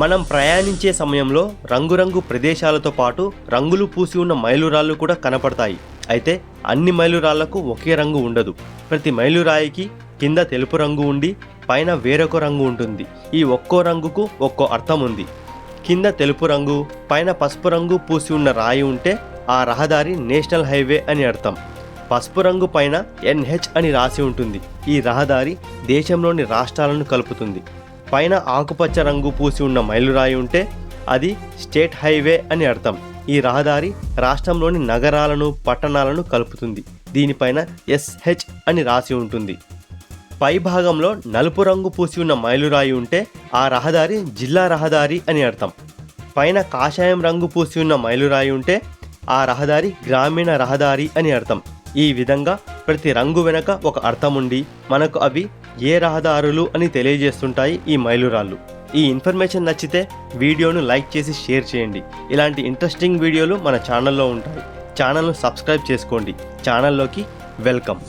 మనం ప్రయాణించే సమయంలో రంగురంగు ప్రదేశాలతో పాటు రంగులు పూసి ఉన్న మైలురాళ్ళు కూడా కనపడతాయి. అయితే అన్ని మైలురాళ్ళకు ఒకే రంగు ఉండదు. ప్రతి మైలురాయికి కింద తెలుపు రంగు ఉండి పైన వేరొక రంగు ఉంటుంది. ఈ ఒక్కో రంగుకు ఒక్కో అర్థం ఉంది. కింద తెలుపు రంగు పైన పసుపు రంగు పూసి ఉన్న రాయి ఉంటే ఆ రహదారి నేషనల్ హైవే అని అర్థం. పసుపు రంగు పైన ఎన్హెచ్ అని రాసి ఉంటుంది. ఈ రహదారి దేశంలోని రాష్ట్రాలను కలుపుతుంది. పైన ఆకుపచ్చ రంగు పూసి ఉన్న మైలురాయి ఉంటే అది స్టేట్ హైవే అని అర్థం. ఈ రహదారి రాష్ట్రంలోని నగరాలను పట్టణాలను కలుపుతుంది. దీనిపైన ఎస్హెచ్ అని రాసి ఉంటుంది. పై భాగంలో నలుపు రంగు పూసి ఉన్న మైలురాయి ఉంటే ఆ రహదారి జిల్లా రహదారి అని అర్థం. పైన కాషాయం రంగు పూసి ఉన్న మైలురాయి ఉంటే ఆ రహదారి గ్రామీణ రహదారి అని అర్థం. ఈ విధంగా ప్రతి రంగు వెనక ఒక అర్థం ఉండి మనకు అవి ఏ రహదారులు అని తెలియజేస్తుంటాయి ఈ మైలురాళ్ళు. ఈ ఇన్ఫర్మేషన్ నచ్చితే వీడియోను లైక్ చేసి షేర్ చేయండి. ఇలాంటి ఇంట్రెస్టింగ్ వీడియోలు మన ఛానల్లో ఉంటాయి. ఛానల్ను సబ్స్క్రైబ్ చేసుకోండి. ఛానల్లోకి వెల్కమ్.